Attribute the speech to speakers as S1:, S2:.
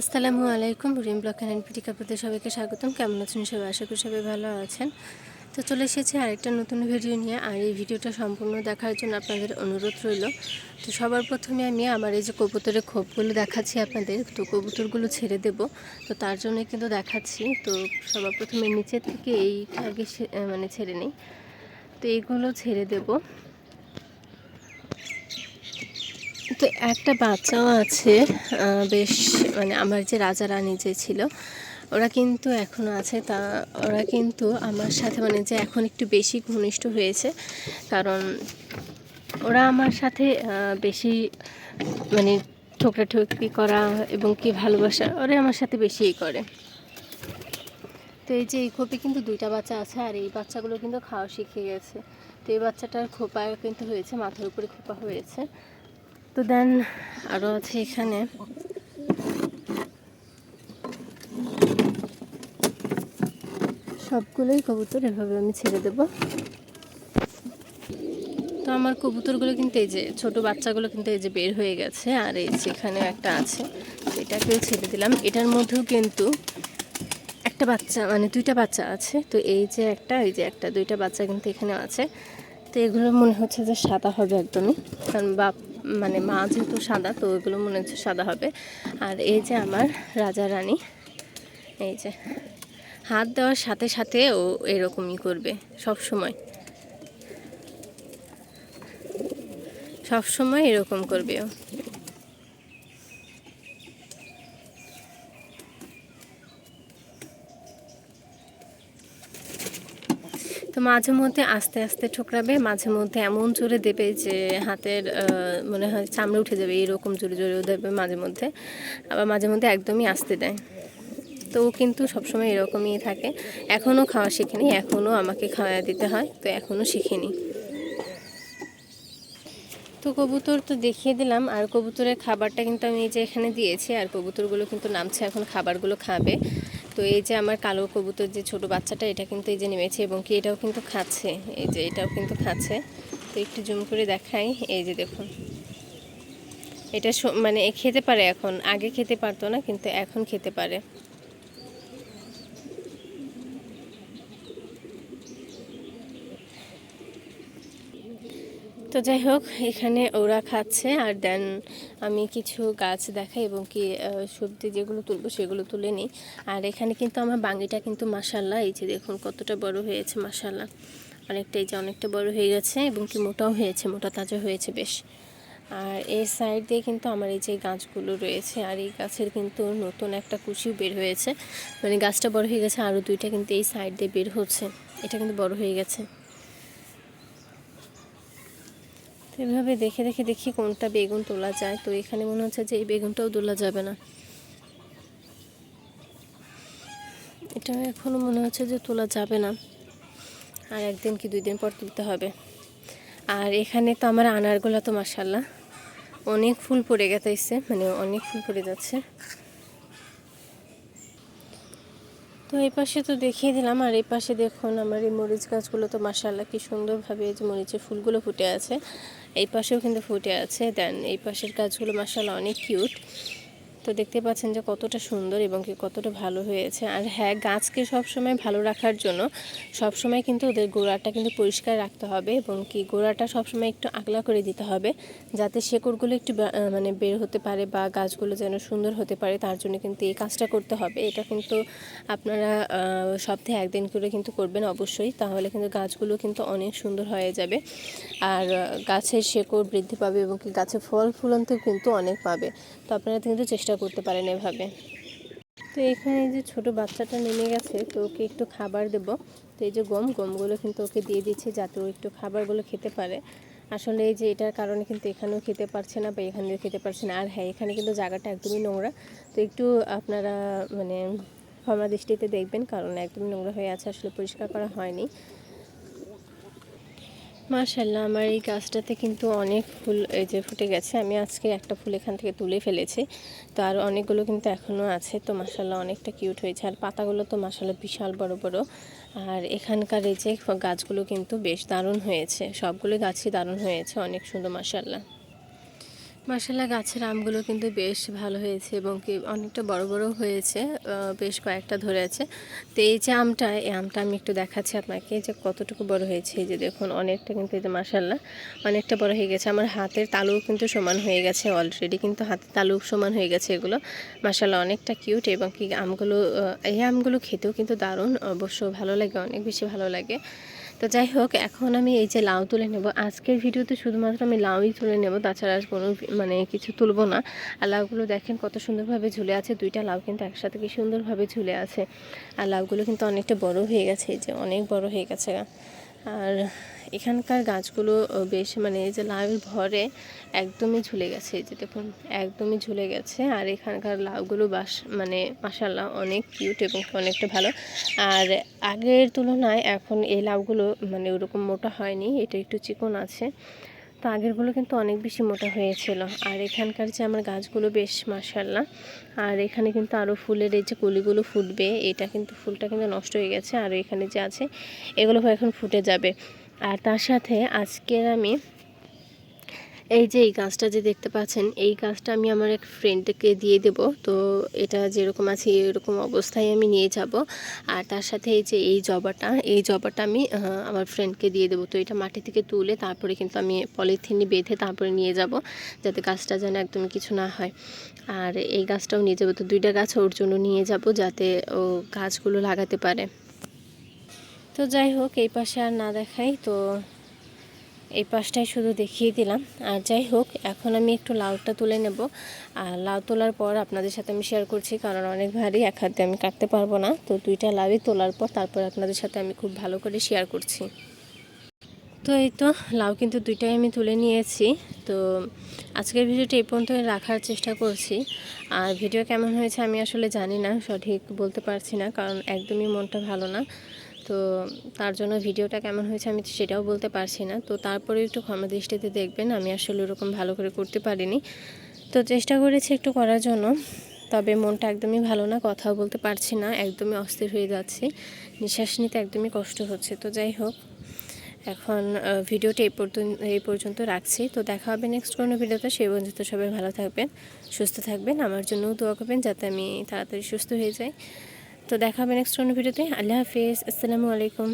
S1: আসসালামু আলাইকুম, রিম ব্লক অ্যান্ড পিটি কাপুরদের সবাইকে স্বাগতম। কেমন আছেন সবাই? আশা করি সবাই ভালো আছেন। তো চলে এসেছি আরেকটা নতুন ভিডিও নিয়ে। আর এই ভিডিওটা সম্পূর্ণ দেখার জন্য আপনাদের অনুরোধ রইল। তো সবার প্রথমে আমি আমার এই যে কবুতরের খোপগুলো দেখাচ্ছি আপনাদের। তো কবুতরগুলো ছেড়ে দেব। তো তার জন্য কিন্তু দেখাচ্ছি। তো সবার প্রথমে নিচে থেকে এই আগে মানে ছেড়ে নেই। তো এইগুলো ছেড়ে দেবো। তো একটা বাচ্চাও আছে বেশ মানে আমার যে রাজা রানী যে ছিল, ওরা কিন্তু এখনও আছে। তা ওরা কিন্তু আমার সাথে মানে যে এখন একটু বেশি ঘনিষ্ঠ হয়েছে, কারণ ওরা আমার সাথে বেশি মানে ঠোকরাঠুকরি করা এবং কি ভালোবাসা ওরা আমার সাথে বেশিই করে। তো এই যে এই খোপে কিন্তু দুইটা বাচ্চা আছে, আর এই বাচ্চাগুলো কিন্তু খাওয়া শিখে গেছে। তো এই বাচ্চাটার খোপা কিন্তু হয়েছে, মাথার উপরে খোপা হয়েছে। তো দেন আরও আছে এখানে। সবগুলোই কবুতর এভাবে আমি ছেড়ে দেব। তো আমার কবুতরগুলো কিন্তু এই যে ছোট বাচ্চাগুলো কিন্তু এই যে বের হয়ে গেছে, আর এই যে এখানেও একটা আছে, এটাকেও ছেড়ে দিলাম। এটার মধ্যেও কিন্তু একটা বাচ্চা মানে দুইটা বাচ্চা আছে। তো এই যে একটা, এই যে একটা, দুইটা বাচ্চা কিন্তু এখানে আছে। তো এগুলো মনে হচ্ছে যে সাদা হবে একদমই। কারণ বাপ মানে মা যেহেতু সাদা, তো ওইগুলো মনে হচ্ছে সাদা হবে। আর এই যে আমার রাজা রানী, এই যে হাত দেওয়ার সাথে সাথে ও এরকমই করবে সব সময় সব সময় এরকম করবে ও। মাঝে মধ্যে আস্তে আস্তে ঠোকরাবে, মাঝে মধ্যে এমন জোরে দেবে যে হাতের মনে হয় চামড়ে উঠে যাবে, এরকম জোরে জোরেও দেবে মাঝে মধ্যে। আবার মাঝে মধ্যে একদমই আস্তে দেয়। তো ও কিন্তু সবসময় এরকমই থাকে। এখনও খাওয়া শিখিনি, এখনও আমাকে খাওয়া দিতে হয়, তো এখনও শিখিনি। তো কবুতর তো দেখিয়ে দিলাম, আর কবুতরের খাবারটা কিন্তু আমি এই যে এখানে দিয়েছি, আর কবুতরগুলো কিন্তু নামছে, এখন খাবারগুলো খাবে। তো এই যে আমার কালো কবুতর যে ছোট বাচ্চাটা, এটা কিন্তু এই যে নেমেছে এবং কি এটাও কিন্তু খাচ্ছে। এই যে এটাও কিন্তু খাচ্ছে। তো একটু জুম করে দেখাই। এই যে দেখুন। এটা মানে খেতে পারে এখন। আগে খেতে পারতো না, কিন্তু এখন খেতে পারে। তো যাই হোক, এখানে ওরা খাচ্ছে আর দেন আমি কিছু গাছ দেখাই এবং কি সবজি যেগুলো তুলবো সেগুলো তুলে নিই। আর এখানে কিন্তু আমার বাঙ্গিটা কিন্তু মাসাল্লাহ এই যে দেখুন কতটা বড় হয়েছে মাসাল্লাহ অনেকটা, এই যে অনেকটা বড় হয়ে গেছে এবং কি মোটাও হয়েছে, মোটা তাজা হয়েছে বেশ। আর এই সাইড দিয়ে কিন্তু আমার এই যে গাছগুলো রয়েছে আর এই গাছের কিন্তু নতুন একটা কুশিও বের হয়েছে। মানে গাছটা বড় হয়ে গেছে, আরও দুইটা কিন্তু এই সাইড দিয়ে বের হচ্ছে। এটা কিন্তু বড় হয়ে গেছে তো এভাবে দেখে দেখে দেখি কোনটা বেগুন তোলা যায়। তো এখানে মনে হচ্ছে যে এই বেগুনটাও তোলা যাবে না। এটা এখনও মনে হচ্ছে যে তোলা যাবে না। আর একদিন কি দুই দিন পর তুলতে হবে। আর এখানে তো আমার আনারগুলো তো মাসাল্লাহ অনেক ফুল পড়ে গেছে মানে অনেক ফুল পড়ে যাচ্ছে। তো এই পাশে তো দেখিয়ে দিলাম, আর এই পাশে দেখুন আমার এই মরিচ গাছগুলো তো মাসাল্লাহ কি সুন্দরভাবে এই যে মরিচের ফুলগুলো ফুটে আছে। এই পাশেও কিন্তু ফুটে আছে। দেন এই পাশের গাছগুলো মাসাল্লাহ অনেক কিউট তো দেখতে পাচ্ছেন যে কতটা সুন্দর এবং কি কতটা ভালো হয়েছে। আর হ্যাঁ গাছকে সবসময় ভালো রাখার জন্য সবসময় কিন্তু ওদের গোড়াটা কিন্তু পরিষ্কার রাখতে হবে এবং কি গোড়াটা সবসময় একটু আগলা করে দিতে হবে যাতে শেকড়গুলো একটু মানে বের হতে পারে বা গাছগুলো যেন সুন্দর হতে পারে, তার জন্য কিন্তু এই কাজটা করতে হবে। এটা কিন্তু আপনারা সপ্তাহে একদিন করে কিন্তু করবেন অবশ্যই, তাহলে কিন্তু গাছগুলো কিন্তু অনেক সুন্দর হয়ে যাবে। আর গাছের শেকড় বৃদ্ধি পাবে এবং কি গাছে ফল ফুলন্তেও কিন্তু অনেক পাবে। তো আপনারা কিন্তু চেষ্টা করতে পারেন এভাবে। তো এখানে যে ছোট বাচ্চাটা নেমে গেছে, তো ওকে একটু খাবার দেব। তো এই যে গম, গমগুলো কিন্তু ওকে দিয়ে দিচ্ছি যাতে ও একটু খাবারগুলো খেতে পারে। আসলে এই যে এটার কারণে কিন্তু এখানেও খেতে পারছে না বা এখানেও খেতে পারছে না। আর হ্যাঁ এখানে কিন্তু জায়গাটা একদমই নোংরা। তো একটু আপনারা মানে ক্ষমা দৃষ্টিতে দেখবেন, কারণ একদমই নোংরা হয়ে আছে, আসলে পরিষ্কার করা হয়নি। মাশাল্লাহ আমার এই গাছটাতে কিন্তু অনেক ফুল, এই যে ফুটে গেছে। আমি আজকে একটা ফুল এখান থেকে তুলে ফেলেছি। তো আর অনেকগুলো কিন্তু এখনও আছে। তো মাশাল্লাহ অনেকটা কিউট হয়েছে। আর পাতাগুলো তো মাশাল্লাহ বিশাল বড় বড়। আর এখানকার এই যে গাছগুলো কিন্তু বেশ দারুণ হয়েছে। সবগুলো গাছই দারুণ হয়েছে, অনেক সুন্দর মাশাল্লাহ মাসাল্লাহ গাছের আমগুলো কিন্তু বেশ ভালো হয়েছে এবং কি অনেকটা বড় বড় হয়েছে বেশ কয়েকটা ধরে আছে। তো এই যে আমটা, এই আমটা আমি একটু দেখাচ্ছি আপনাকে যে কতটুকু বড় হয়েছে। এই যে দেখুন, অনেকটা কিন্তু এই যে মাসাল্লাহ অনেকটা বড় হয়ে গেছে। আমার হাতের তালু কিন্তু সমান হয়ে গেছে অলরেডি কিন্তু হাতের তালু সমান হয়ে গেছে এগুলো। মাসাল্লাহ অনেকটা কিউট এবং কি আমগুলো এই আমগুলো খেতেও কিন্তু দারুণ, অবশ্য ভালো লাগে, অনেক বেশি ভালো লাগে। তো যাই হোক, এখন আমি এই যে লাউ তুলে নেব। আজকের ভিডিওতে শুধুমাত্র আমি লাউই তুলে নেব, তাছাড়া আর কোনো মানে কিছু তুলবো না। আর লাউগুলো দেখেন কত সুন্দরভাবে ঝুলে আছে, দুইটা লাউ কিন্তু একসাথে কি সুন্দরভাবে ঝুলে আছে। আর লাউগুলো কিন্তু অনেকটা বড় হয়ে গেছে, এই যে অনেক বড় হয়ে গেছে আর এখানকার গাছগুলো বেশ মানে এই যে লাউয়ের ভরে একদমই ঝুলে গেছে। এই যে দেখুন, একদমই ঝুলে গেছে। আর এখানকার লাউগুলো বাস মানে মাসাল্লাহ অনেক কিউট এবং অনেকটা ভালো। আর আগের তুলনায় এখন এই লাউগুলো মানে ওরকম মোটা হয়নি, এটা একটু চিকন আছে। তো আগেরগুলো কিন্তু অনেক বেশি মোটা হয়েছিল। আর এখানকার যে আমার গাছগুলো, বেশ মাসাল্লাহ আর এখানে কিন্তু আরও ফুলের এই যে কলিগুলো ফুটবে, এটা কিন্তু ফুলটা কিন্তু নষ্ট হয়ে গেছে। আর এখানে যে আছে, এগুলো এখন ফুটে যাবে। আর তার সাথে আজকের আমি এই যে এই গাছটা যে দেখতে পাচ্ছেন, এই গাছটা আমি আমার এক ফ্রেন্ডকে দিয়ে দেব। তো এটা যেরকম আছে এরকম অবস্থায় আমি নিয়ে যাব। আর তার সাথে এই যে এই জবাটা এই জবাটা আমি আমার ফ্রেন্ডকে দিয়ে দেবো। তো এটা মাটি থেকে তুলে তারপরে কিন্তু আমি পলিথিনে বেঁধে তারপরে নিয়ে যাব, যাতে গাছটা যেন একদম কিছু না হয়। আর এই গাছটাও নিয়ে যাব। তো দুইটা গাছ ওর জন্য নিয়ে যাব, যাতে ও গাছগুলো লাগাতে পারে। তো যাই হোক, এই পাশে আর না দেখাই, তো এই পাশটাই শুধু দেখিয়ে দিলাম। আর যাই হোক, এখন আমি একটু লাউটা তুলে নেব। আর লাউ তোলার পর আপনাদের সাথে আমি শেয়ার করছি, কারণ অনেক ভারী, এক হাতে আমি কাটতে পারব না। তো দুইটা লাউই তোলার পর তারপর আপনাদের সাথে আমি খুব ভালো করে শেয়ার করছি। তো এই তো, লাউ কিন্তু দুইটাই আমি তুলে নিয়েছি। তো আজকের ভিডিওটি এই পর্যন্ত রাখার চেষ্টা করছি। আর ভিডিও কেমন হয়েছে আমি আসলে জানি না, সঠিক বলতে পারছি না, কারণ একদমই মনটা ভালো না। তো তার জন্য ভিডিওটা কেমন হয়েছে আমি সেটাও বলতে পারছি না। তো তারপরে একটু ক্ষমা দৃষ্টিতে দেখবেন, আমি আসলে ওরকম ভালো করে করতে পারিনি। তো চেষ্টা করেছি একটু করার জন্য, তবে মনটা একদমই ভালো না, কথাও বলতে পারছি না, একদমই অস্থির হয়ে যাচ্ছি। নিঃশ্বাস নিতে একদমই কষ্ট হচ্ছে। তো যাই হোক, এখন ভিডিওটা এই পর্যন্ত এই পর্যন্ত রাখছি। তো দেখা হবে নেক্সট কোনো ভিডিওতে সেই পর্যন্ত সবাই ভালো থাকবেন, সুস্থ থাকবেন। আমার জন্যও দোয়া করবেন, যাতে আমি তাড়াতাড়ি সুস্থ হয়ে যাই। তো দেখা হবে নেক্সট কোনো ভিডিওতে আল্লাহ হাফিজ। আসসালামু আলাইকুম।